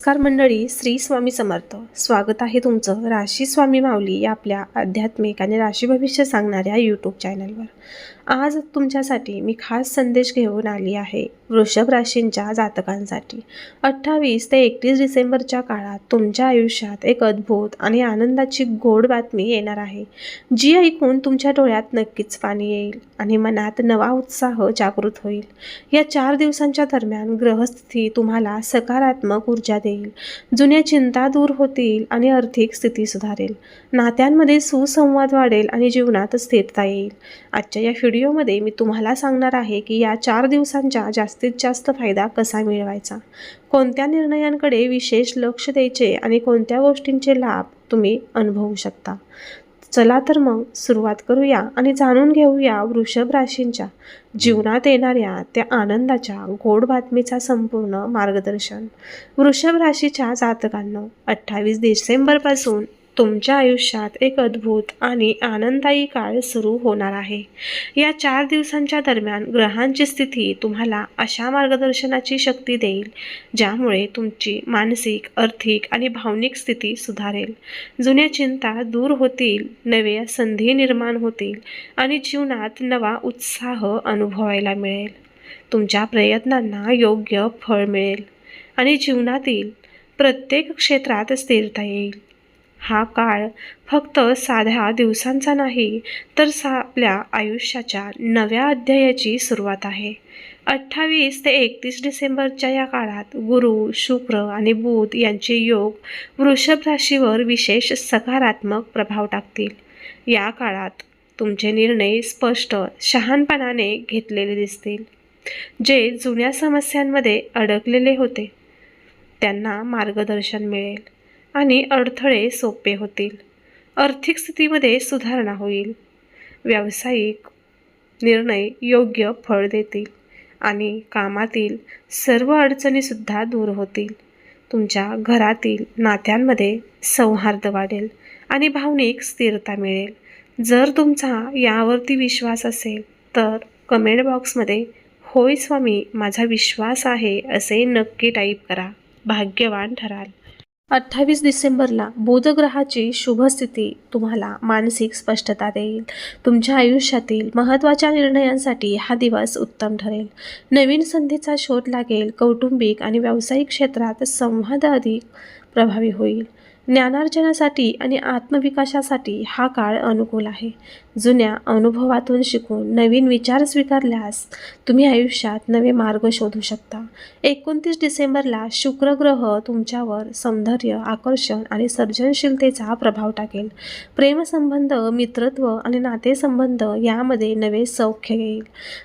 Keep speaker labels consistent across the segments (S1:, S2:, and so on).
S1: नमस्कार मंडळी श्री स्वामी समर्थ. स्वागत आहे तुमचं राशी स्वामी माऊली या आपल्या आध्यात्मिक आणि राशी भविष्य सांगणाऱ्या यूट्यूब चॅनलवर आज तुमच्यासाठी मी खास संदेश घेऊन आली आहे वृषभ राशींच्या जातकांसाठी. अठ्ठावीस ते एकतीस डिसेंबरच्या काळात तुमच्या आयुष्यात एक अद्भुत आणि आनंदाची गोड बातमी येणार आहे. जी ऐकून तुमच्या डोळ्यात नक्कीच पाणी येईल आणि मनात नवा उत्साह जागृत होईल. या चार दिवसांच्या दरम्यान ग्रहस्थिती तुम्हाला सकारात्मक ऊर्जा देईल जुन्या चिंता दूर होतील आणि आर्थिक स्थिती सुधारेल. नात्यांमध्ये सुसंवाद वाढेल आणि जीवनात स्थिरता येईल. आजच्या या व्हिडिओमध्ये मी तुम्हाला सांगणार आहे की या चार दिवसांचा जास्तीत जास्त फायदा कसा मिळवायचा? कोणत्या निर्णयांकडे विशेष लक्ष द्यायचे आणि कोणत्या गोष्टींचे लाभ तुम्ही अनुभवू शकता? चला तर मग सुरुवात करूया आणि जाणून घेऊया वृषभ राशींच्या जीवनात येणाऱ्या त्या आनंदाच्या गोड बातमीचा संपूर्ण मार्गदर्शन. वृषभ राशीच्या जातकांना अठ्ठावीस डिसेंबरपासून तुमच्या आयुष्यात एक अद्भुत आणि आनंददायी काळ सुरू होणार आहे. या चार दिवसांच्या दरम्यान ग्रहांची स्थिती तुम्हाला अशा मार्गदर्शनाची शक्ती देईल ज्यामुळे तुमची मानसिक आर्थिक आणि भावनिक स्थिती सुधारेल. जुन्या चिंता दूर होतील नव्या संधी निर्माण होतील आणि जीवनात नवा उत्साह अनुभवायला मिळेल. तुमच्या प्रयत्नांना योग्य फळ मिळेल आणि जीवनातील प्रत्येक क्षेत्रात स्थिरता येईल. हा काळ फक्त साध्या दिवसांचा नाही तर सा आपल्या आयुष्याच्या नव्या अध्यायाची सुरुवात आहे. अठ्ठावीस ते एकतीस डिसेंबरच्या या काळात गुरु शुक्र आणि बुध यांचे योग वृषभ राशीवर विशेष सकारात्मक प्रभाव टाकतील. या काळात तुमचे निर्णय स्पष्ट शहाणपणाने घेतलेले दिसतील. जे जुन्या समस्यांमध्ये अडकलेले होते त्यांना मार्गदर्शन मिळेल. आणि अडथळे सोपे होतील. आर्थिक स्थितीमध्ये सुधारणा होईल. व्यावसायिक निर्णय योग्य फळ देतील आणि कामातील सर्व अडचणीसुद्धा दूर होतील. तुमच्या घरातील नात्यांमध्ये सौहार्द वाढेल आणि भावनिक स्थिरता मिळेल. जर तुमचा यावरती विश्वास असेल तर कमेंट बॉक्समध्ये होय स्वामी माझा विश्वास आहे असे नक्की टाईप करा. भाग्यवान ठराल. अठ्ठावीस डिसेंबरला बुधग्रहाची शुभस्थिती तुम्हाला मानसिक स्पष्टता देईल. तुमच्या आयुष्यातील महत्त्वाच्या निर्णयांसाठी हा दिवस उत्तम ठरेल. नवीन संधीचा शोध लागेल. कौटुंबिक आणि व्यावसायिक क्षेत्रात संवाद अधिक प्रभावी होईल. ज्ञानार्जनासाठी आणि आत्मविकासासाठी हा काळ अनुकूल आहे. जुन्या अनुभवातून शिकून नवीन विचार स्वीकारल्यास तुम्ही आयुष्यात नवे मार्ग शोधू शकता. एकोणतीस डिसेंबरला शुक्र ग्रह तुमच्यावर सौंदर्य आकर्षण आणि सर्जनशीलतेचा प्रभाव टाकेल. प्रेमसंबंध मित्रत्व आणि नातेसंबंध यामध्ये नवे सौख्य येईल.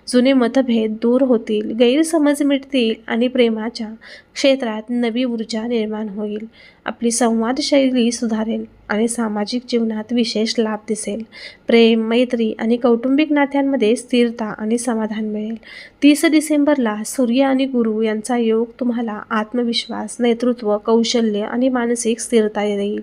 S1: जुने मतभेद दूर होतील गैरसमज मिटतील आणि प्रेमाच्या क्षेत्रात नवी ऊर्जा निर्माण होईल. आपली संवादशैली सुधारेल आणि सामाजिक जीवनात विशेष लाभ दिसेल. प्रेम मैत्री आणि कौटुंबिक नात्यांमध्ये स्थिरता आणि समाधान मिळेल. तीस डिसेंबरला सूर्य आणि गुरु यांचा योग तुम्हाला आत्मविश्वास नेतृत्व कौशल्य आणि मानसिक स्थिरता देईल.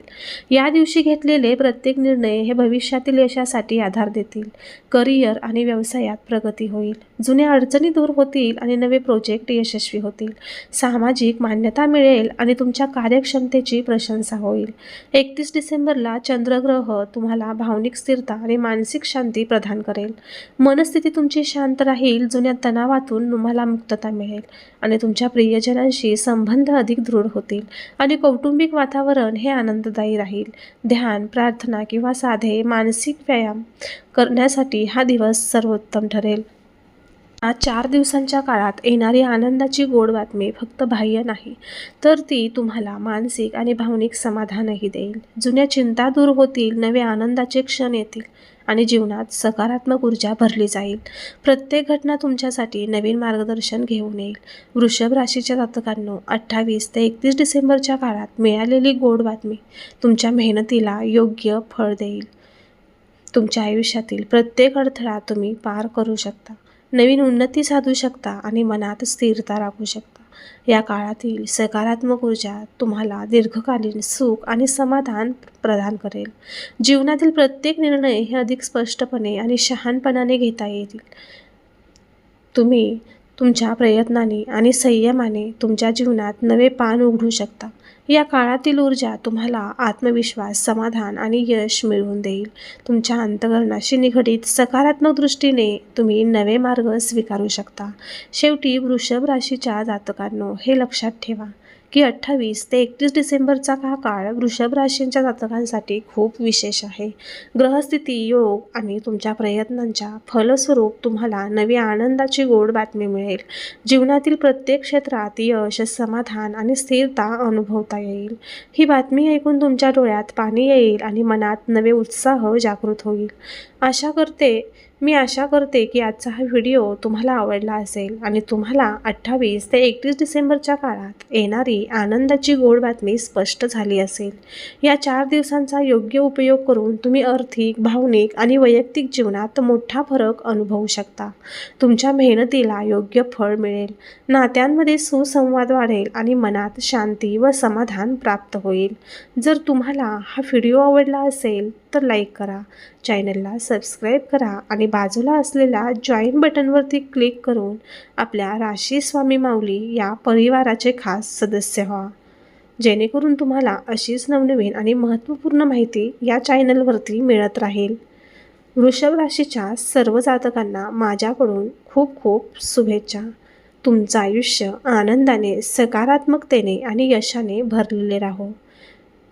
S1: या दिवशी घेतलेले प्रत्येक निर्णय हे भविष्यातील यशासाठी आधार देतील. करिअर आणि व्यवसायात प्रगती होईल. जुन्या अडचणी दूर होतील आणि नवे प्रोजेक्ट यशस्वी होतील. सामाजिक मान्यता मिळेल आणि तुमच्या कार्यक्षमतेची प्रशंसा होईल. एकतीस डिसेंबरला चंद्रग्रह तुम्हाला भावनिक स्थिरता आणि मानसिक शांती प्रदान करेल. मनस्थिती तुमची शांत राहील जुन्या तणावातून तुम्हाला मुक्तता मिळेल आणि तुमच्या प्रियजनांशी संबंध अधिक दृढ होतील आणि कौटुंबिक वातावरण हे आनंददायी राहील. ध्यान प्रार्थना किंवा साधे मानसिक व्यायाम करण्यासाठी हा दिवस सर्वोत्तम ठरेल. चार दिवसांच्या काळात येणारी आनंदाची गोड बातमी फक्त बाह्य नाही तर ती तुम्हाला मानसिक आणि भावनिक समाधानही देईल. जुन्या चिंता दूर होतील नवे आनंदाचे क्षण येतील आणि जीवनात सकारात्मक ऊर्जा भरली जाईल. प्रत्येक घटना तुमच्यासाठी नवीन मार्गदर्शन घेऊन येईल. वृषभ राशीच्या जातकांनो अठ्ठावीस ते एकतीस डिसेंबरच्या काळात मिळालेली गोड बातमी तुमच्या मेहनतीला योग्य फळ देईल. तुमच्या आयुष्यातील प्रत्येक अडथळा तुम्ही पार करू शकता. नवीन उन्नती साधू शकता आणि मनात स्थिरता राखू शकता. या काळातील सकारात्मक ऊर्जा तुम्हाला दीर्घकालीन सुख आणि समाधान प्रदान करेल. जीवनातील प्रत्येक निर्णय हे अधिक स्पष्टपणे आणि शहाणपणाने घेता येतील. तुम्ही तुमच्या प्रयत्नाने आणि संयमाने तुमच्या जीवनात नवे पान उघडू शकता. या काळातील ऊर्जा तुम्हाला आत्मविश्वास समाधान आणि यश मिळवून देईल. तुमच्या अंतकरणाशी निगडीत सकारात्मक दृष्टीने तुम्ही नवे मार्ग स्वीकारू शकता. शेवटी वृषभ राशीच्या जातकांनो हे लक्षात ठेवा. की अठ्ठावीस ते एकतीस डिसेंबरचा हा काळ वृषभ राशींच्या जातकांसाठी खूप विशेष आहे. ग्रहस्थिती योग आणि तुमच्या प्रयत्नांच्या फलस्वरूप तुम्हाला नवी आनंदाची गोड बातमी मिळेल. जीवनातील प्रत्येक क्षेत्रात यश समाधान आणि स्थिरता अनुभवता येईल. ही बातमी ऐकून तुमच्या डोळ्यात पाणी येईल आणि मनात नवे उत्साह जागृत होईल. आशा करते मी आशा करते की आजचा हा व्हिडिओ तुम्हाला आवडला असेल आणि तुम्हाला अठ्ठावीस ते एकतीस डिसेंबरच्या काळात येणारी आनंदाची गोड बातमी स्पष्ट झाली असेल. या चार दिवसांचा योग्य उपयोग करून तुम्ही आर्थिक भावनिक आणि वैयक्तिक जीवनात मोठा फरक अनुभवू शकता. तुमच्या मेहनतीला योग्य फळ मिळेल. नात्यांमध्ये सुसंवाद वाढेल आणि मनात शांती व समाधान प्राप्त होईल. जर तुम्हाला हा व्हिडिओ आवडला असेल तर लाईक करा. चॅनलला सबस्क्राईब करा आणि बाजूला असलेल्या जॉईन बटनवरती क्लिक करून आपल्या राशी स्वामी माऊली या परिवाराचे खास सदस्य व्हा. जेणेकरून तुम्हाला अशीच नवनवीन आणि महत्त्वपूर्ण माहिती या चॅनलवरती मिळत राहील. वृषभ राशीच्या सर्व जातकांना माझ्याकडून खूप खूप शुभेच्छा. तुमचं आयुष्य आनंदाने सकारात्मकतेने आणि यशाने भरलेले राहो.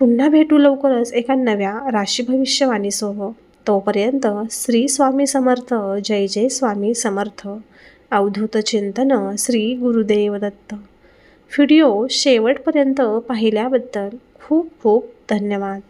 S1: पुन्हा भेटू लवकरच एका नव्या राशी भविष्यवाणीसह तोपर्यंत श्री स्वामी समर्थ जय जय स्वामी समर्थ. अवधूत चिंतन श्री गुरुदेव दत्त व्हिडिओ शेवटपर्यंत पाहिल्याबद्दल खूप खूप धन्यवाद.